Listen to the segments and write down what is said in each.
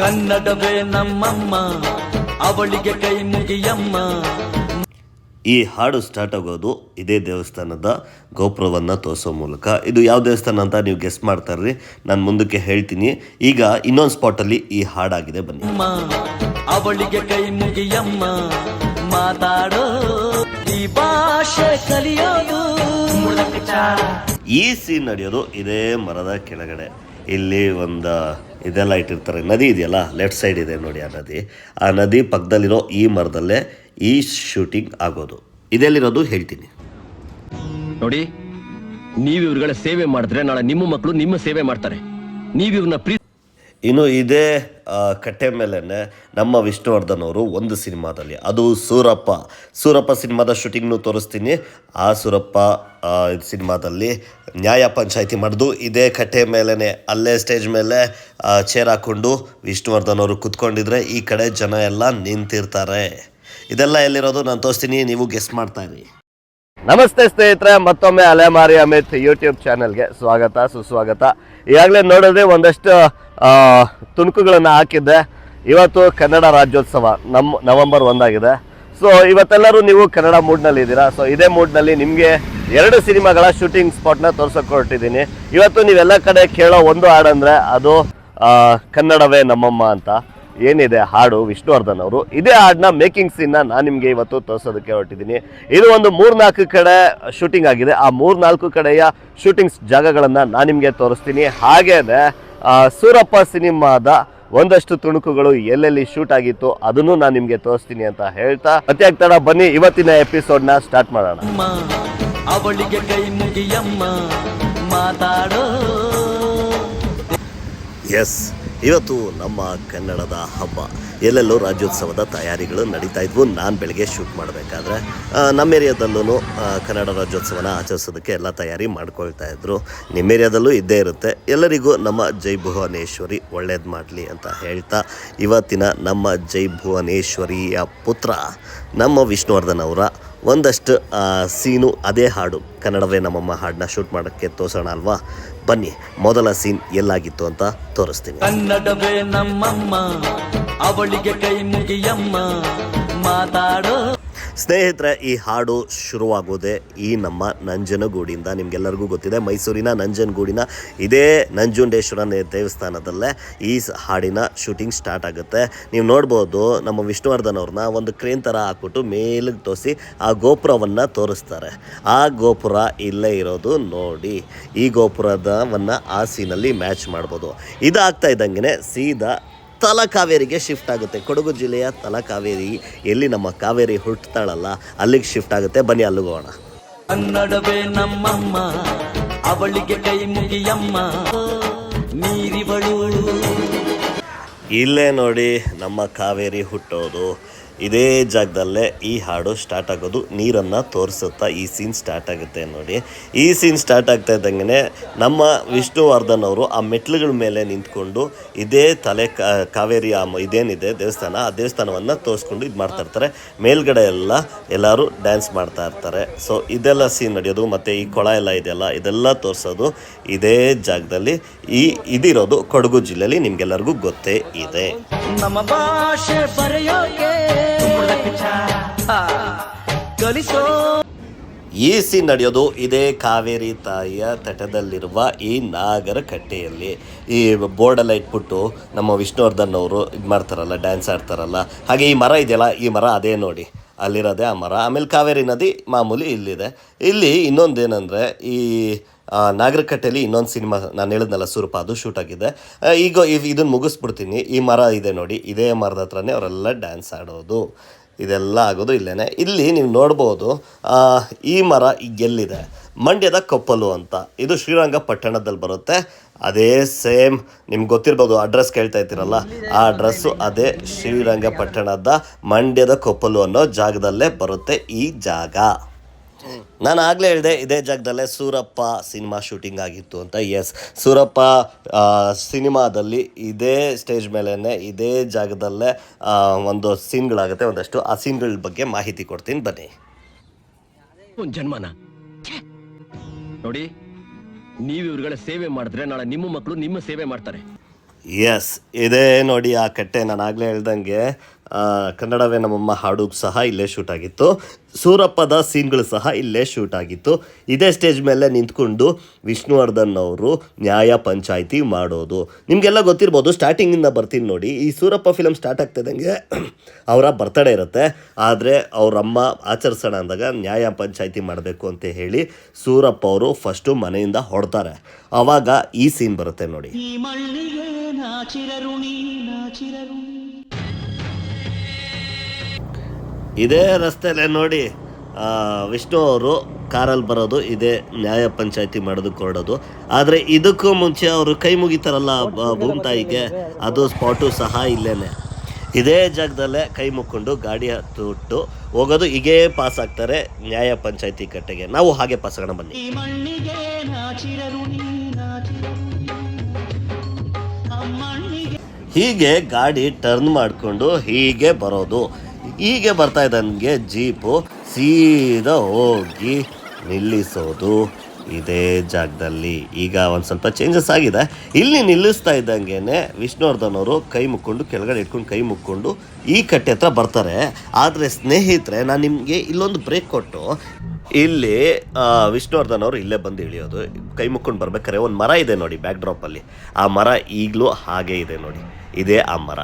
ಕನ್ನಡವೇ ನಮ್ಮಮ್ಮ ಅವಳಿಗೆ ಕೈ ಮುಗಿಯಮ್ಮ. ಈ ಹಾಡು ಸ್ಟಾರ್ಟ್ ಆಗೋದು ಇದೇ ದೇವಸ್ಥಾನದ ಗೋಪುರವನ್ನು ತೋರಿಸೋ ಮೂಲಕ. ಇದು ಯಾವ ದೇವಸ್ಥಾನ ಅಂತ ನೀವು ಗೆಸ್ ಮಾಡ್ತಾರ್ರಿ ನಾನು ಮುಂದಕ್ಕೆ ಹೇಳ್ತೀನಿ. ಈಗ ಇನ್ನೊಂದು ಸ್ಪಾಟಲ್ಲಿ ಈ ಹಾಡಾಗಿದೆ ಬನ್ನಿ. ಅಮ್ಮ ಅವಳಿಗೆ ಕೈ ಮುಗಿಯಮ್ಮ. ಮಾತಾಡೋ ಈ ಭಾಷೆ ಕಲಿಯೋದು. ಈ ಸೀನ್ ನಡೆಯೋದು ಇದೇ ಮರದ ಕೆಳಗಡೆ. ಇಲ್ಲಿ ಒಂದು ಇದೆಲ್ಲ ಇಟ್ಟಿರ್ತಾರೆ. ನದಿ ಇದೆಯಲ್ಲ ಲೆಫ್ಟ್ ಸೈಡ್ ಇದೆ ನೋಡಿ ಆ ನದಿ. ಆ ನದಿ ಪಕ್ಕದಲ್ಲಿರೋ ಈ ಮರದಲ್ಲೇ ಈ ಶೂಟಿಂಗ್ ಆಗೋದು. ಇದೆಲ್ಲಿರೋದು ಹೇಳ್ತೀನಿ. ನೋಡಿ ನೀವು ಇವ್ರುಗಳ ಸೇವೆ ಮಾಡಿದ್ರೆ ನಾಳೆ ನಿಮ್ಮ ಮಕ್ಕಳು ನಿಮ್ಮ ಸೇವೆ ಮಾಡ್ತಾರೆ. ನೀವು ಇವ್ರನ್ನ ಪ್ರೀತಿ ಇನ್ನು ಇದೇ ಕಟ್ಟೆ ಮೇಲೆ ನಮ್ಮ ವಿಷ್ಣುವರ್ಧನ್ ಅವರು ಒಂದು ಸಿನಿಮಾದಲ್ಲಿ, ಅದು ಸೂರಪ್ಪ. ಸೂರಪ್ಪ ಸಿನಿಮಾದ ಶೂಟಿಂಗ್ನು ತೋರಿಸ್ತೀನಿ. ಆ ಸೂರಪ್ಪ ಸಿನಿಮಾದಲ್ಲಿ ನ್ಯಾಯ ಪಂಚಾಯಿತಿ ಮಾಡಿದು, ಇದೇ ಕಟ್ಟೆ ಮೇಲೇ ಅಲ್ಲೇ ಸ್ಟೇಜ್ ಮೇಲೆ ಚೇರ್ ಹಾಕ್ಕೊಂಡು ವಿಷ್ಣುವರ್ಧನ್ ಅವರು ಕುತ್ಕೊಂಡಿದ್ರೆ ಈ ಕಡೆ ಜನ ಎಲ್ಲ ನಿಂತಿರ್ತಾರೆ. ಇದೆಲ್ಲ ಎಲ್ಲಿರೋದು? ನಾನು ತೋರಿಸ್ತೀನಿ, ನೀವು ಗೆಸ್ ಮಾಡ್ತಾ ಇರಿ. ನಮಸ್ತೆ ಸ್ನೇಹಿತರೆ, ಮತ್ತೊಮ್ಮೆ ಅಲೆಮಾರಿ ಅಮಿತ್ ಯೂಟ್ಯೂಬ್ ಚಾನೆಲ್ಗೆ ಸ್ವಾಗತ, ಸುಸ್ವಾಗತ. ಈಗಾಗಲೇ ನೋಡಿದ್ರೆ ಒಂದಷ್ಟು ತುಣುಕುಗಳನ್ನು ಹಾಕಿದ್ದೆ ಇವತ್ತು ಕನ್ನಡ ರಾಜ್ಯೋತ್ಸವ ನಮ್ಮ ನವಂಬರ್ ಒಂದಾಗಿದೆ. ಸೊ ಇವತ್ತೆಲ್ಲರೂ ನೀವು ಕನ್ನಡ ಮೂಡ್ನಲ್ಲಿ ಇದ್ದೀರಾ? ಸೊ ಇದೇ ಮೂಡ್ನಲ್ಲಿ ನಿಮಗೆ ಎರಡು ಸಿನಿಮಾಗಳ ಶೂಟಿಂಗ್ ಸ್ಪಾಟ್ನ ತೋರ್ಸೋಕೆ ಹೊರಟಿದ್ದೀನಿ. ಇವತ್ತು ನೀವೆಲ್ಲ ಕಡೆ ಕೇಳೋ ಒಂದು ಹಾಡಂದರೆ ಅದು ಕನ್ನಡವೇ ನಮ್ಮಮ್ಮ ಅಂತ. ಏನಿದೆ ಹಾಡು? ವಿಷ್ಣುವರ್ಧನ್ ಅವರು. ಇದೇ ಹಾಡನ್ನ ಮೇಕಿಂಗ್ ಸೀನ್ನ ನಾನು ನಿಮಗೆ ಇವತ್ತು ತೋರಿಸೋದಕ್ಕೆ ಹೊರಟಿದ್ದೀನಿ. ಇದು ಒಂದು ಮೂರ್ನಾಲ್ಕು ಕಡೆ ಶೂಟಿಂಗ್ ಆಗಿದೆ. ಆ ಮೂರ್ನಾಲ್ಕು ಕಡೆಯ ಶೂಟಿಂಗ್ಸ್ ಜಾಗಗಳನ್ನು ನಾನು ನಿಮಗೆ ತೋರಿಸ್ತೀನಿ. ಹಾಗೇನೆ ಆ, ಸೂರಪ್ಪ ಸಿನಿಮಾದ ಒಂದಷ್ಟು ತುಣುಕುಗಳು ಎಲ್ಲೆಲ್ಲಿ ಶೂಟ್ ಆಗಿತ್ತು ಅದನ್ನು ನಾನು ನಿಮಗೆ ತೋರಿಸ್ತೀನಿ ಅಂತ ಹೇಳ್ತಾ ಮತ್ತೆ ಆಗ್ತಾಡ ಬನ್ನಿ ಇವತ್ತಿನ ಎಪಿಸೋಡ್ನ ಸ್ಟಾರ್ಟ್ ಮಾಡೋಣ. ಅಮ್ಮ ಅವಳಿಗೆ ಕೈ ಮುಗಿಯಮ್ಮ ಮಾತಾಡೋ. ಎಸ್ ಇವತ್ತು ನಮ್ಮ ಕನ್ನಡದ ಹಬ್ಬ. ಎಲ್ಲೆಲ್ಲೋ ರಾಜ್ಯೋತ್ಸವದ ತಯಾರಿಗಳು ನಡೀತಾ ಇದ್ವು. ನಾನು ಬೆಳಗ್ಗೆ ಶೂಟ್ ಮಾಡಬೇಕಾದ್ರೆ ನಮ್ಮ ಏರಿಯಾದಲ್ಲೂ ಕನ್ನಡ ರಾಜ್ಯೋತ್ಸವನ ಆಚರಿಸೋದಕ್ಕೆ ಎಲ್ಲ ತಯಾರಿ ಮಾಡ್ಕೊಳ್ತಾ ಇದ್ರು. ನಿಮ್ಮ ಏರಿಯಾದಲ್ಲೂ ಇದ್ದೇ ಇರುತ್ತೆ. ಎಲ್ಲರಿಗೂ ನಮ್ಮ ಜೈ ಭುವನೇಶ್ವರಿ ಒಳ್ಳೇದು ಮಾಡಲಿ ಅಂತ ಹೇಳ್ತಾ, ಇವತ್ತಿನ ನಮ್ಮ ಜೈ ಭುವನೇಶ್ವರಿಯ ಪುತ್ರ ನಮ್ಮ ವಿಷ್ಣುವರ್ಧನ್ ಅವರ ಒಂದಷ್ಟು ಸೀನು ಅದೇ ಹಾಡು. ಕನ್ನಡವೇ ನಮ್ಮಮ್ಮ ಹಾಡನ್ನ ಶೂಟ್ ಮಾಡೋಕ್ಕೆ ತೋರಿಸೋಣ ಅಲ್ವಾ? ಬನ್ನಿ, ಮೊದಲ ಸೀನ್ ಎಲ್ಲಾಗಿತ್ತು ಅಂತ ತೋರಿಸ್ತೀನಿ. ಕನ್ನಡವೇ ನಮ್ಮಮ್ಮ, ಅವಳಿಗೆ ಕೈ ಮುಗಿಯಮ್ಮ, ಮಾತಾಡೋ ಸ್ನೇಹಿತರೆ, ಈ ಹಾಡು ಶುರುವಾಗೋದೇ ಈ ನಮ್ಮ ನಂಜನಗೂಡಿಂದ. ನಿಮಗೆಲ್ಲರಿಗೂ ಗೊತ್ತಿದೆ, ಮೈಸೂರಿನ ನಂಜನಗೂಡಿನ ಇದೇ ನಂಜುಂಡೇಶ್ವರ ದೇವಸ್ಥಾನದಲ್ಲೇ ಈ ಹಾಡಿನ ಶೂಟಿಂಗ್ ಸ್ಟಾರ್ಟ್ ಆಗುತ್ತೆ. ನೀವು ನೋಡ್ಬೋದು, ನಮ್ಮ ವಿಷ್ಣುವರ್ಧನ್ ಅವ್ರನ್ನ ಒಂದು ಕ್ರೇನ್ ಥರ ಹಾಕ್ಬಿಟ್ಟು ಮೇಲಿಗೆ ತೋರಿಸಿ ಆ ಗೋಪುರವನ್ನು ತೋರಿಸ್ತಾರೆ. ಆ ಗೋಪುರ ಇಲ್ಲೇ ಇರೋದು ನೋಡಿ. ಈ ಗೋಪುರದವನ್ನು ಆ ಸೀನಲ್ಲಿ ಮ್ಯಾಚ್ ಮಾಡ್ಬೋದು. ಇದಾಗ್ತಾ ಇದ್ದಂಗೆ ಸೀದಾ ತಲಕಾವೇರಿಗೆ ಶಿಫ್ಟ್ ಆಗುತ್ತೆ. ಕೊಡಗು ಜಿಲ್ಲೆಯ ತಲಕಾವೇರಿ ಎಲ್ಲಿ ನಮ್ಮ ಕಾವೇರಿ ಹುಟ್ಟುತ್ತಾಳಲ್ಲ ಅಲ್ಲಿಗೆ ಶಿಫ್ಟ್ ಆಗುತ್ತೆ. ಬನ್ನಿ ಅಲ್ಲಿಗೆ ಹೋಗೋಣ. ಕನ್ನಡವೇ ನಮ್ಮಮ್ಮ ಅವಳಿಗೆ ಕೈ ಮುಗಿಯಮ್ಮ ನೀರಿವಳು. ಇಲ್ಲೇ ನೋಡಿ ನಮ್ಮ ಕಾವೇರಿ ಹುಟ್ಟೋದು. ಇದೇ ಜಾಗದಲ್ಲೇ ಈ ಹಾಡು ಸ್ಟಾರ್ಟ್ ಆಗೋದು. ನೀರನ್ನು ತೋರಿಸುತ್ತಾ ಈ ಸೀನ್ ಸ್ಟಾರ್ಟ್ ಆಗುತ್ತೆ ನೋಡಿ. ಈ ಸೀನ್ ಸ್ಟಾರ್ಟ್ ಆಗ್ತಾ ಇದ್ದಂಗೆ ನಮ್ಮ ವಿಷ್ಣುವರ್ಧನ್ ಅವರು ಆ ಮೆಟ್ಲುಗಳ ಮೇಲೆ ನಿಂತ್ಕೊಂಡು ಇದೇ ತಲೆ ಕಾವೇರಿ ಆ ಇದೇನಿದೆ ದೇವಸ್ಥಾನ, ಆ ದೇವಸ್ಥಾನವನ್ನು ತೋರಿಸ್ಕೊಂಡು ಇದು ಮಾಡ್ತಾ ಇರ್ತಾರೆ. ಮೇಲ್ಗಡೆ ಎಲ್ಲ ಎಲ್ಲರೂ ಡ್ಯಾನ್ಸ್ ಮಾಡ್ತಾ ಇರ್ತಾರೆ. ಸೊ ಇದೆಲ್ಲ ಸೀನ್ ನಡೆಯೋದು ಮತ್ತು ಈ ಕೊಳ ಎಲ್ಲ ಇದೆಯಲ್ಲ, ಇದೆಲ್ಲ ತೋರಿಸೋದು ಇದೇ ಜಾಗದಲ್ಲಿ. ಈ, ಇದಿರೋದು ಕೊಡಗು ಜಿಲ್ಲೆಯಲ್ಲಿ ನಿಮಗೆಲ್ಲರಿಗೂ ಗೊತ್ತೇ ಇದೆ. ನಮ್ಮ ಭಾಷೆ ಬರೆಯೋಕೆ ಈ ಸೀನ್ ನಡೆಯೋದು ಇದೇ ಕಾವೇರಿ ತಾಯಿಯ ತಟದಲ್ಲಿರುವ ಈ ನಾಗರ ಕಟ್ಟೆಯಲ್ಲಿ ಈ ಬೋರ್ಡೆಲ್ಲ ಇಟ್ಬಿಟ್ಟು ನಮ್ಮ ವಿಷ್ಣುವರ್ಧನ್ ಅವರು ಇದು ಮಾಡ್ತಾರಲ್ಲ ಡ್ಯಾನ್ಸ್ ಆಡ್ತಾರಲ್ಲ. ಹಾಗೆ ಈ ಮರ ಇದೆಯಲ್ಲ, ಈ ಮರ ಅದೇ ನೋಡಿ. ಅಲ್ಲಿರೋದೇ ಆ ಮರ. ಆಮೇಲೆ ಕಾವೇರಿ ನದಿ ಮಾಮೂಲಿ ಇಲ್ಲಿದೆ. ಇಲ್ಲಿ ಇನ್ನೊಂದೇನೆಂದರೆ ಈ ನಾಗರಕಟ್ಟೆಯಲ್ಲಿ ಇನ್ನೊಂದು ಸಿನಿಮಾ ನಾನು ಹೇಳಿದ್ನಲ್ಲ ಸ್ವರೂಪ ಅದು ಶೂಟ್ ಆಗಿದೆ. ಈಗ ಇದನ್ನು ಮುಗಿಸ್ಬಿಡ್ತೀನಿ. ಈ ಮರ ಇದೆ ನೋಡಿ. ಇದೇ ಮರದ ಹತ್ರನೇ ಅವರೆಲ್ಲ ಡ್ಯಾನ್ಸ್ ಆಡೋದು. ಇದೆಲ್ಲ ಆಗೋದು ಇಲ್ಲೇ ಇಲ್ಲಿ ನೀವು ನೋಡ್ಬೋದು ಈ ಮರ ಎಲ್ಲಿದೆ? ಮಂಡ್ಯದ ಕೊಪ್ಪಲು ಅಂತ. ಇದು ಶ್ರೀರಂಗಪಟ್ಟಣದಲ್ಲಿ ಬರುತ್ತೆ. ಅದೇ ಸೇಮ್, ನಿಮ್ಗೆ ಗೊತ್ತಿರ್ಬೋದು, ಅಡ್ರೆಸ್ ಕೇಳ್ತಾ ಇದ್ದೀರಲ್ಲ? ಆ ಅಡ್ರೆಸ್ಸು ಅದೇ ಶ್ರೀರಂಗಪಟ್ಟಣದ ಮಂಡ್ಯದ ಕೊಪ್ಪಲು ಅನ್ನೋ ಜಾಗದಲ್ಲೇ ಬರುತ್ತೆ ಈ ಜಾಗ. ನಾನು ಆಗಲೇ ಹೇಳಿದೆ ಇದೇ ಜಾಗದಲ್ಲೇ ಸೂರಪ್ಪ ಸಿನಿಮಾ ಶೂಟಿಂಗ್ ಆಗಿತ್ತು ಅಂತ. ಎಸ್ ಸೂರಪ್ಪ ಸಿನಿಮಾದಲ್ಲಿ ಇದೇ ಸ್ಟೇಜ್ ಮೇಲೇ ಇದೇ ಜಾಗದಲ್ಲೇ ಒಂದು ಸೀನ್ಗಳಾಗುತ್ತೆ. ಒಂದಷ್ಟು ಆ ಸೀನ್ಗಳ ಬಗ್ಗೆ ಮಾಹಿತಿ ಕೊಡ್ತೀನಿ. ಬನ್ನಿ. ಒಂದು ಜನ್ಮನ. ನೋಡಿ ನೀವು ಇವ್ರುಗಳ ಸೇವೆ ಮಾಡಿದ್ರೆ ನಾಳೆ ನಿಮ್ಮ ಮಕ್ಕಳು ನಿಮ್ಮ ಸೇವೆ ಮಾಡ್ತಾರೆ. ಎಸ್ ಇದೇ ನೋಡಿ ಆ ಕಟ್ಟೆ. ನಾನು ಆಗಲೇ ಹೇಳ್ದಂಗೆ ಕನ್ನಡವೇ ನಮ್ಮಮ್ಮ ಹಾಡು ಸಹ ಇಲ್ಲೇ ಶೂಟ್ ಆಗಿತ್ತು. ಸೂರಪ್ಪದ ಸೀನ್ಗಳು ಸಹ ಇಲ್ಲೇ ಶೂಟ್ ಆಗಿತ್ತು. ಇದೇ ಸ್ಟೇಜ್ ಮೇಲೆ ನಿಂತ್ಕೊಂಡು ವಿಷ್ಣುವರ್ಧನ್ ಅವರು ನ್ಯಾಯ ಪಂಚಾಯಿತಿ ಮಾಡೋದು. ನಿಮಗೆಲ್ಲ ಗೊತ್ತಿರ್ಬೋದು ಸ್ಟಾರ್ಟಿಂಗಿಂದ ಬರ್ತೀನಿ ನೋಡಿ. ಈ ಸೂರಪ್ಪ ಫಿಲಮ್ ಸ್ಟಾರ್ಟ್ ಆಗ್ತಿದ್ದಂಗೆ ಅವರ ಬರ್ತಡೇ ಇರುತ್ತೆ. ಆದರೆ ಅವರಮ್ಮ ಆಚರಿಸೋಣ ಅಂದಾಗ ನ್ಯಾಯ ಪಂಚಾಯಿತಿ ಮಾಡಬೇಕು ಅಂತ ಹೇಳಿ ಸೂರಪ್ಪ ಅವರು ಫಸ್ಟು ಮನೆಯಿಂದ ಹೊಡ್ತಾರೆ ಆವಾಗ ಈ ಸೀನ್ ಬರುತ್ತೆ ನೋಡಿ. ಇದೇ ರಸ್ತೆಯಲ್ಲೇ ನೋಡಿ ವಿಷ್ಣು ಅವರು ಕಾರಲ್ಲಿ ಬರೋದು ಇದೇ ನ್ಯಾಯ ಪಂಚಾಯತಿ ಮಾಡೋದಕ್ಕೆ ಹೊರಡೋದು ಆದರೆ ಇದಕ್ಕೂ ಮುಂಚೆ ಅವರು ಕೈ ಮುಗಿತಾರಲ್ಲ ಭೂಮ್ತಾಯಿಗೆ ಅದು ಸ್ಪಾಟು ಸಹ ಇಲ್ಲೇನೆ. ಇದೇ ಜಾಗದಲ್ಲೇ ಕೈ ಮುಕ್ಕೊಂಡು ಗಾಡಿ ಹತ್ತು ಹೋಗೋದು ಹೀಗೇ ಪಾಸ್ ಆಗ್ತಾರೆ ನ್ಯಾಯ ಪಂಚಾಯತಿ ಕಟ್ಟೆಗೆ. ನಾವು ಹಾಗೆ ಪಾಸ್ ಆಗೋಣ ಬನ್ನಿ. ಹೀಗೆ ಗಾಡಿ ಟರ್ನ್ ಮಾಡಿಕೊಂಡು ಹೀಗೆ ಬರೋದು. ಹೀಗೆ ಬರ್ತಾ ಇದ್ದಂಗೆ ಜೀಪು. ಸೀದಾ ಹೋಗಿ ನಿಲ್ಲಿಸೋದು ಇದೇ ಜಾಗದಲ್ಲಿ. ಈಗ ಒಂದು ಸ್ವಲ್ಪ ಚೇಂಜಸ್ ಆಗಿದೆ. ಇಲ್ಲಿ ನಿಲ್ಲಿಸ್ತಾ ಇದ್ದಂಗೆ ವಿಷ್ಣುವರ್ಧನ್ ಕೈ ಮುಕ್ಕೊಂಡು, ಕೆಳಗಡೆ ಇಟ್ಕೊಂಡು, ಕೈ ಮುಕ್ಕೊಂಡು ಈ ಕಟ್ಟೆ ಹತ್ರ ಬರ್ತಾರೆ. ಆದರೆ ಸ್ನೇಹಿತರೆ, ನಾನು ನಿಮಗೆ ಇಲ್ಲೊಂದು ಬ್ರೇಕ್ ಕೊಟ್ಟು, ಇಲ್ಲಿ ವಿಷ್ಣುವರ್ಧನ್ ಅವರು ಇಲ್ಲೇ ಬಂದು ಇಳಿಯೋದು. ಕೈ ಮುಕ್ಕೊಂಡು ಬರ್ಬೇಕಾದ್ರೆ ಒಂದು ಮರ ಇದೆ ನೋಡಿ ಬ್ಯಾಕ್ ಡ್ರಾಪಲ್ಲಿ ಆ ಮರ ಈಗಲೂ ಹಾಗೆ ಇದೆ ನೋಡಿ. ಇದೇ ಆ ಮರ.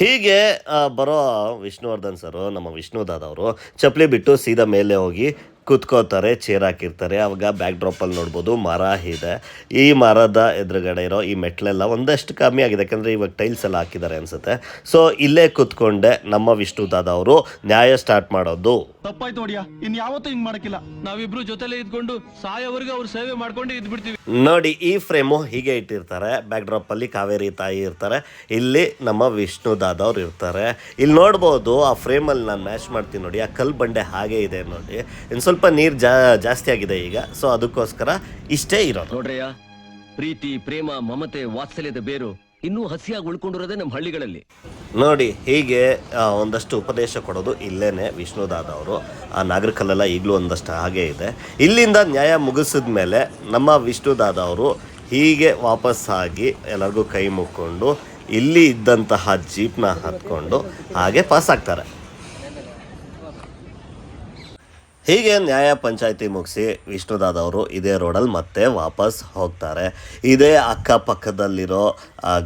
ಹೀಗೆ ಬರೋ ವಿಷ್ಣುವರ್ಧನ್ ಸರು, ನಮ್ಮ ವಿಷ್ಣುದಾದ ಅವರು ಚಪ್ಪಲಿ ಬಿಟ್ಟು ಸೀದಾ ಮೇಲೆ ಹೋಗಿ ಕುತ್ಕೋತಾರೆ ಚೇರ್ ಹಾಕಿರ್ತಾರೆ. ಅವಾಗ ಬ್ಯಾಕ್ ಡ್ರಾಪಲ್ಲಿ ನೋಡ್ಬೋದು, ಮರ ಇದೆ. ಈ ಮರದ ಎದುರುಗಡೆ ಇರೋ ಈ ಮೆಟ್ಲೆಲ್ಲ ಒಂದಷ್ಟು ಕಮ್ಮಿ ಆಗಿದೆ. ಯಾಕಂದರೆ ಇವಾಗ ಟೈಲ್ಸ್ ಎಲ್ಲ ಹಾಕಿದ್ದಾರೆ ಅನ್ಸುತ್ತೆ. ಸೊ ಇಲ್ಲೇ ಕೂತ್ಕೊಂಡೆ ನಮ್ಮ ವಿಷ್ಣು ದಾದ ಅವರು ನ್ಯಾಯ ಸ್ಟಾರ್ಟ್ ಮಾಡೋದು. ತಪ್ಪಾಯ್ತು ಇನ್ ಯಾವತ್ತೂ ಹಿಂಗ್ ಮಾಡಕ್ಕಿಲ್ಲ. ನಾವಿಬ್ರು ಜೊತೆಲೆ ಇದ್ಕೊಂಡು ಸಾಯೋವರೆಗೂ ಅವ್ರು ಸೇವೆ ಮಾಡ್ಕೊಂಡು ಇದ್ ಬಿಡ್ತೀವಿ ನೋಡಿ, ಈ ಫ್ರೇಮು ಹೀಗೆ ಇಟ್ಟಿರ್ತಾರೆ. ಬ್ಯಾಕ್ ಡ್ರಾಪಲ್ಲಿ ಕಾವೇರಿ ತಾಯಿ ಇರ್ತಾರೆ. ಇಲ್ಲಿ ನಮ್ಮ ವಿಷ್ಣು ದಾದವ್ರು ಇರ್ತಾರೆ. ಇಲ್ಲಿ ನೋಡ್ಬೋದು, ಆ ಫ್ರೇಮಲ್ಲಿ ನಾನು ಮ್ಯಾಚ್ ಮಾಡ್ತೀನಿ ನೋಡಿ. ಆ ಕಲ್ಲು ಬಂಡೆ ಹಾಗೆ ಇದೆ ನೋಡಿ. ಇನ್ನು ಸ್ವಲ್ಪ ನೀರು ಜಾ, ಜಾಸ್ತಿ ಆಗಿದೆ ಈಗ. ಸೊ ಅದಕ್ಕೋಸ್ಕರ ಇಷ್ಟೇ ಇರೋದು. ನೋಡ್ರಯ್ಯ ಪ್ರೀತಿ, ಪ್ರೇಮ, ಮಮತೆ, ವಾತ್ಸಲ್ಯದ ಬೇರು. ಇನ್ನೂ ಹಸಿಯಾಗಿ ಉಳ್ಕೊಂಡಿರೋದೇ ನಮ್ಮ ಹಳ್ಳಿಗಳಲ್ಲಿ. ನೋಡಿ, ಹೀಗೆ ಒಂದಷ್ಟು ಉಪದೇಶ ಕೊಡೋದು ಇಲ್ಲೇನೆ ವಿಷ್ಣುದಾದ ಅವರು. ಆ ನಾಗರಿಕಲ್ಲೆಲ್ಲ ಈಗಲೂ ಒಂದಷ್ಟು ಹಾಗೆ ಇದೆ. ಇಲ್ಲಿಂದ ನ್ಯಾಯ ಮುಗಿಸಿದ ಮೇಲೆ ನಮ್ಮ ವಿಷ್ಣುದಾದ ಅವರು ಹೀಗೆ ವಾಪಸ್ ಆಗಿ ಎಲ್ಲರಿಗೂ ಕೈ ಮುಕ್ಕೊಂಡು, ಇಲ್ಲಿ ಇದ್ದಂತಹ ಜೀಪ್ನ ಹತ್ಕೊಂಡು ಹಾಗೆ ಪಾಸ್ ಆಗ್ತಾರೆ ಹೀಗೆ ನ್ಯಾಯ ಪಂಚಾಯಿತಿ ಮುಗಿಸಿ ವಿಷ್ಣುದಾದ್ ಅವರು ಇದೇ ರೋಡಲ್ಲಿ ಮತ್ತೆ ವಾಪಸ್ ಹೋಗ್ತಾರೆ. ಇದೇ ಅಕ್ಕಪಕ್ಕದಲ್ಲಿರೋ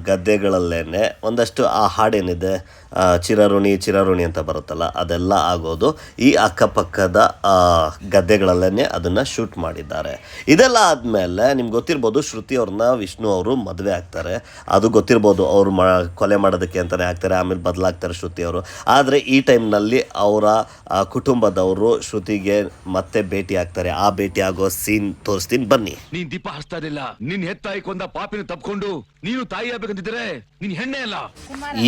ಗದ್ದೆಗಳಲ್ಲೇ ಒಂದಷ್ಟು ಆ ಹಾಡೇನಿದೆ? ಚಿರಋಣಿ ಚಿರಋಣಿ ಅಂತ ಬರುತ್ತಲ್ಲ ಅದೆಲ್ಲ ಆಗೋದು. ಈ ಅಕ್ಕಪಕ್ಕದ ಗದ್ದೆಗಳಲ್ಲೇ ಅದನ್ನು ಶೂಟ್ ಮಾಡಿದ್ದಾರೆ. ಇದೆಲ್ಲ ಆದಮೇಲೆ ನಿಮ್ಗೆ ಗೊತ್ತಿರ್ಬೋದು ಶ್ರುತಿ ಅವ್ರನ್ನ ವಿಷ್ಣು ಅವರು ಮದುವೆ ಆಗ್ತಾರೆ. ಅದು ಗೊತ್ತಿರ್ಬೋದು ಅವರು ಮ ಕೊಲೆ ಮಾಡೋದಕ್ಕೆ ಅಂತಲೇ ಆಗ್ತಾರೆ ಆಮೇಲೆ ಬದಲಾಗ್ತಾರೆ ಶ್ರುತಿ ಅವರು. ಆದರೆ ಈ ಟೈಮ್ನಲ್ಲಿ ಅವರ ಕುಟುಂಬದವರು ಶ್ರುತಿಗೆ ಮತ್ತೆ ಭೇಟಿ ಆಗ್ತಾರೆ. ಆ ಭೇಟಿ ಆಗೋ ಸೀನ್ ತೋರಿಸ್ತೀನಿ ಬನ್ನಿ. ನೀನ್ ದೀಪ ಹಚ್ತಾ ಇರಲಿಲ್ಲ ನಿನ್ ಹೆತ್ತಾಯಿ ಕೊಂದ ಪಾಪಿನ ತಪ್ಕೊಂಡು ನೀನು ತಾಯಿ ಆಗ್ಬೇಕಂತಿದ್ರೆ ನೀನ್ ಹೆಣ್ಣೆ ಅಲ್ಲ.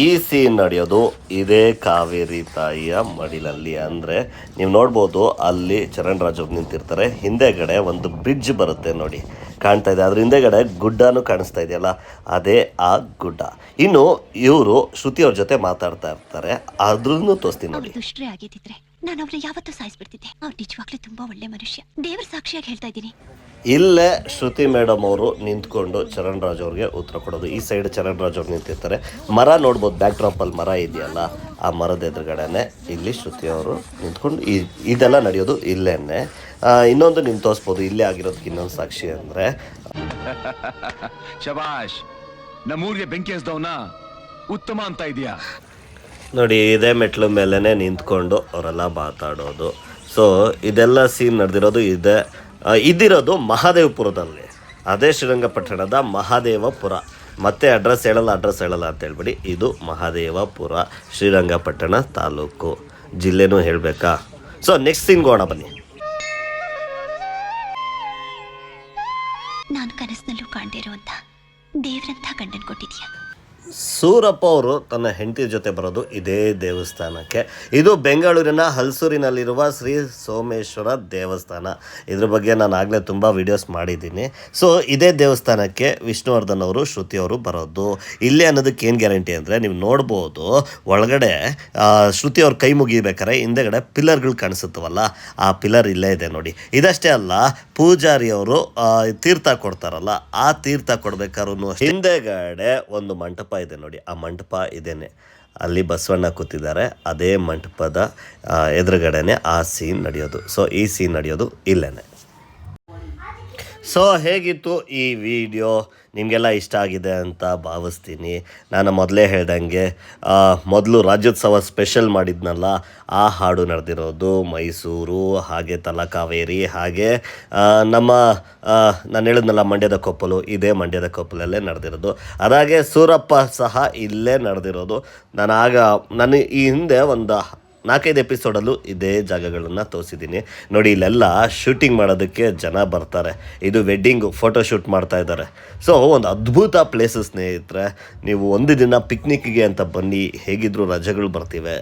ಈ ಸೀನ್ ನಡೆಯೋದು ಇದೇ ಕಾವೇರಿ ತಾಯಿಯ ಮಡಿಲಲ್ಲಿ. ಅಂದರೆ ನೀವು ನೋಡ್ಬೋದು ಅಲ್ಲಿ ಚರಣ್ ರಾಜ್ ನಿಂತಿರ್ತಾರೆ. ಹಿಂದೆಗಡೆ ಒಂದು ಬ್ರಿಡ್ಜ್ ಬರುತ್ತೆ ನೋಡಿ. ಕಾಣ್ತಾ ಇದೆ. ಅದ್ರ ಹಿಂದೆಗಡೆ ಗುಡ್ಡನೂ ಕಾಣಿಸ್ತಾ ಇದೆಯಲ್ಲ ಅದೇ ಆ ಗುಡ್ಡ. ಇನ್ನು ಇವರು ಶ್ರುತಿ ಅವ್ರ ಜೊತೆ ಮಾತಾಡ್ತಾ ಇರ್ತಾರೆ. ಅದ್ರೂ ತೋರಿಸ್ತೀನಿ ನೋಡಿ. ನಾನು ಅವ್ರನ್ನ ಯಾವತ್ತೂ ಸಾಯಿಸ್ಬಿಡ್ತಿದ್ದೆ. ಅವ್ರು ನಿಜವಾಗ್ಲೂ ತುಂಬಾ ಒಳ್ಳೆ ಮನುಷ್ಯ. ದೇವರ ಸಾಕ್ಷಿಯಾಗಿ ಹೇಳ್ತಾ ಇದ್ದೀನಿ. ಇಲ್ಲೇ ಶ್ರುತಿ ಮೇಡಮ್ ಅವರು ನಿಂತ್ಕೊಂಡು ಚರಣ್ ರಾಜ್ ಅವ್ರಿಗೆ ಉತ್ತರ ಕೊಡೋದು. ಈ ಸೈಡ್ ಚರಣ್ ರಾಜ್ ಅವ್ರು ನಿಂತಿರ್ತಾರೆ. ಮರ ನೋಡ್ಬೋದು ಬ್ಯಾಕ್ ಡ್ರಾಪಲ್ಲಿ ಮರ ಇದೆಯಲ್ಲ ಆ ಮರದ ಎದುರುಗಡೆನೆ ಇಲ್ಲಿ ಶ್ರುತಿ ಅವರು ನಿಂತ್ಕೊಂಡು ಈ ಇದೆಲ್ಲ ನಡೆಯೋದು ಇಲ್ಲೇನೆ. ಇನ್ನೊಂದು ನಿಮ್ ತೋರಿಸ್ಬೋದು ಇಲ್ಲೇ ಆಗಿರೋದಕ್ಕೆ ಇನ್ನೊಂದು ಸಾಕ್ಷಿ ಅಂದರೆ. ಶಬಾಷ್ ನಮ್ಮೂರಿಗೆ ಬೆಂಕಿ ಹಸ್ದವನ ಉತ್ತಮ ಅಂತ ಇದೀಯಾ? ನೋಡಿ, ಇದೇ ಮೆಟ್ಲು ಮೇಲೇ ನಿಂತ್ಕೊಂಡು ಅವರೆಲ್ಲ ಮಾತಾಡೋದು. ಸೊ ಇದೆಲ್ಲ ಸೀನ್ ನಡೆದಿರೋದು ಇದೆ. ಇದ್ದಿರೋದು ಮಹಾದೇವಪುರದಲ್ಲಿ. ಅದೇ ಶ್ರೀರಂಗಪಟ್ಟಣದ ಮಹಾದೇವಪುರ. ಮತ್ತೆ ಅಡ್ರೆಸ್ ಹೇಳಲ್ಲ ಅಡ್ರೆಸ್ ಹೇಳಲ್ಲ ಅಂತ ಹೇಳ್ಬಿಡಿ. ಇದು ಮಹಾದೇವಪುರ, ಶ್ರೀರಂಗಪಟ್ಟಣ ತಾಲೂಕು. ಜಿಲ್ಲೆನೂ ಹೇಳಬೇಕಾ? ಸೊ ನೆಕ್ಸ್ಟ್ ಸೀನ್ಗೆ ಹೋಗೋಣ ಬನ್ನಿ. ನಾನು ಕನಸಿನಲ್ಲೂ ಕಾಣದೇ ಇರುವಂತ ದೇವ್ರಂಥ ಗಂಡನ್ ಕೊಟ್ಟಿದ್ಯಾ? ಸೂರಪ್ಪ ಅವರು ತನ್ನ ಹೆಂಡತಿ ಜೊತೆ ಬರೋದು ಇದೇ ದೇವಸ್ಥಾನಕ್ಕೆ. ಇದು ಬೆಂಗಳೂರಿನ ಹಲ್ಸೂರಿನಲ್ಲಿರುವ ಶ್ರೀ ಸೋಮೇಶ್ವರ ದೇವಸ್ಥಾನ. ಇದ್ರ ಬಗ್ಗೆ ನಾನು ಆಗಲೇ ತುಂಬ ವಿಡಿಯೋಸ್ ಮಾಡಿದ್ದೀನಿ. ಸೊ ಇದೇ ದೇವಸ್ಥಾನಕ್ಕೆ ವಿಷ್ಣುವರ್ಧನ್ ಅವರು, ಶ್ರುತಿ ಅವರು ಬರೋದು. ಇಲ್ಲೇ ಅನ್ನೋದಕ್ಕೆ ಏನು ಗ್ಯಾರಂಟಿ ಅಂದರೆ ನೀವು ನೋಡ್ಬೋದು, ಒಳಗಡೆ ಶ್ರುತಿ ಅವ್ರ ಕೈ ಮುಗಿಬೇಕಾರೆ ಹಿಂದೆಗಡೆ ಪಿಲ್ಲರ್ಗಳು ಕಾಣಿಸುತ್ತವಲ್ಲ, ಆ ಪಿಲ್ಲರ್ ಇಲ್ಲೇ ಇದೆ ನೋಡಿ. ಇದಷ್ಟೇ ಅಲ್ಲ ಪೂಜಾರಿಯವರು ತೀರ್ಥ ಕೊಡ್ತಾರಲ್ಲ, ಆ ತೀರ್ಥ ಕೊಡಬೇಕಾದ್ರೂ ಹಿಂದೆಗಡೆ ಒಂದು ಮಂಟಪ ಇದೆ ನೋಡಿ, ಆ ಮಂಟಪ ಇದೇನೆ. ಅಲ್ಲಿ ಬಸವಣ್ಣ ಕೂತಿದ್ದಾರೆ, ಅದೇ ಮಂಟಪದ ಎದುರುಗಡೆನೆ ಆ ಸೀನ್ ನಡೆಯೋದು. ಸೊ ಈ ಸೀನ್ ನಡೆಯೋದು ಇಲ್ಲೇನೆ. ಸೊ ಹೇಗಿತ್ತು ಈ ವಿಡಿಯೋ? ನಿಮಗೆಲ್ಲ ಇಷ್ಟ ಆಗಿದೆ ಅಂತ ಭಾವಿಸ್ತೀನಿ. ನಾನು ಮೊದಲೇ ಹೇಳ್ದಂಗೆ ಮೊದಲು ರಾಜ್ಯೋತ್ಸವ ಸ್ಪೆಷಲ್ ಮಾಡಿದ್ನಲ್ಲ, ಆ ಹಾಡು ನಡೆದಿರೋದು ಮೈಸೂರು, ಹಾಗೆ ತಲಕಾವೇರಿ, ಹಾಗೆ ನಮ್ಮ ನಾನು ಹೇಳಿದ್ನಲ್ಲ ಮಂಡ್ಯದ ಕೊಪ್ಪಲು, ಇದೇ ಮಂಡ್ಯದ ಕೊಪ್ಪಲಲ್ಲೇ ನಡೆದಿರೋದು. ಅದಾಗೆ ಸೂರಪ್ಪ ಸಹ ಇಲ್ಲೇ ನಡೆದಿರೋದು. ನಾನು ಆಗ ನಾನು ಈ ಹಿಂದೆ ಒಂದು ನಾಲ್ಕೈದು ಎಪಿಸೋಡಲ್ಲೂ ಇದೇ ಜಾಗಗಳನ್ನು ತೋರಿಸಿದ್ದೀನಿ. ನೋಡಿ, ಇಲ್ಲೆಲ್ಲ ಶೂಟಿಂಗ್ ಮಾಡೋದಕ್ಕೆ ಜನ ಬರ್ತಾರೆ. ಇದು ವೆಡ್ಡಿಂಗು ಫೋಟೋ ಶೂಟ್ ಮಾಡ್ತಾ ಇದ್ದಾರೆ. ಸೊ, ಒಂದು ಅದ್ಭುತ ಪ್ಲೇಸಸ್ ಸ್ನೇಹಿತರೆ, ನೀವು ಒಂದು ದಿನ ಪಿಕ್ನಿಕ್ಗೆ ಅಂತ ಬನ್ನಿ, ಹೇಗಿದ್ರು ರಜೆಗಳು ಬರ್ತಿವೆ.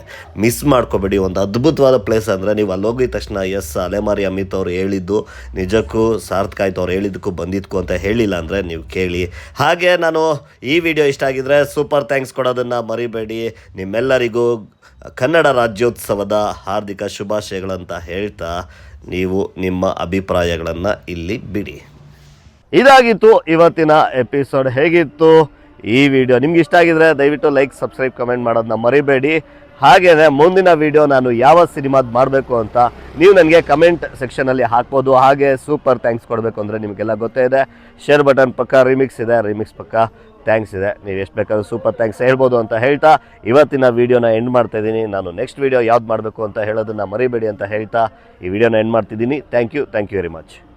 ಮಿಸ್ ಮಾಡ್ಕೋಬೇಡಿ. ಒಂದು ಅದ್ಭುತವಾದ ಪ್ಲೇಸ್ ಅಂದರೆ ನೀವು ಅಲ್ಲಿ ಹೋಗಿದ ತಕ್ಷಣ ಎಸ್ ಅಲೆಮಾರಿ ಅಮಿತ್ ಅವರು ಹೇಳಿದ್ದು, ನಿಜಕ್ಕೂ ಸಾರ್ಥಕ ಆಯ್ತು ಅವ್ರು ಹೇಳಿದ್ದಕ್ಕೂ ಬಂದಿದ್ದಕ್ಕೂ ಅಂತ ಹೇಳಿಲ್ಲ ಅಂದರೆ ನೀವು ಕೇಳಿ. ಹಾಗೆ ನಾನು ಈ ವಿಡಿಯೋ ಇಷ್ಟ ಆಗಿದ್ರೆ ಸೂಪರ್ ಥ್ಯಾಂಕ್ಸ್ ಕೊಡೋದನ್ನು ಮರಿಬೇಡಿ. ನಿಮ್ಮೆಲ್ಲರಿಗೂ ಕನ್ನಡ ರಾಜ್ಯೋತ್ಸವದ ಹಾರ್ದಿಕ ಶುಭಾಶಯಗಳಂತ ಹೇಳ್ತಾ ನೀವು ನಿಮ್ಮ ಅಭಿಪ್ರಾಯಗಳನ್ನು ಇಲ್ಲಿ ಬಿಡಿ. ಇದಾಗಿತ್ತು ಇವತ್ತಿನ ಎಪಿಸೋಡ್ ಹೇಗಿತ್ತು? ಈ ವಿಡಿಯೋ ನಿಮ್ಗೆ ಇಷ್ಟ ಆಗಿದ್ರೆ ದಯವಿಟ್ಟು ಲೈಕ್, ಸಬ್ಸ್ಕ್ರೈಬ್, ಕಮೆಂಟ್ ಮಾಡೋದನ್ನ ಮರಿಬೇಡಿ. ಹಾಗೆಯೇ ಮುಂದಿನ ವಿಡಿಯೋ ನಾನು ಯಾವ ಸಿನಿಮಾದ ಮಾಡಬೇಕು ಅಂತ ನೀವು ನನಗೆ ಕಮೆಂಟ್ ಸೆಕ್ಷನಲ್ಲಿ ಹಾಕ್ಬೋದು. ಹಾಗೆ ಸೂಪರ್ ಥ್ಯಾಂಕ್ಸ್ ಕೊಡಬೇಕು ಅಂದರೆ ನಿಮಗೆಲ್ಲ ಗೊತ್ತೇ ಇದೆ. ಶೇರ್ ಬಟನ್ ಪಕ್ಕ ರಿಮಿಕ್ಸ್ ಇದೆ ರಿಮಿಕ್ಸ್ ಪಕ್ಕ ಥ್ಯಾಂಕ್ಸ್ ಇದೆ. ನೀವು ಎಷ್ಟು ಬೇಕಾದ್ರೂ ಸೂಪರ್ ಥ್ಯಾಂಕ್ಸ್ ಹೇಳ್ಬೋದು ಅಂತ ಹೇಳ್ತಾ ಇವತ್ತಿನ ವೀಡಿಯೋನ ಎಂಡ್ ಮಾಡ್ತಾ ಇದ್ದೀನಿ. ನಾನು ನೆಕ್ಸ್ಟ್ ವೀಡಿಯೋ ಯಾವ್ದು ಮಾಡಬೇಕು ಅಂತ ಹೇಳೋದನ್ನ ಮರಿಬೇಡಿ ಅಂತ ಹೇಳ್ತಾ ಈ ವಿಡಿಯೋನ ಎಂಡ್ ಮಾಡ್ತಿದ್ದೀನಿ. Thank you thank you very much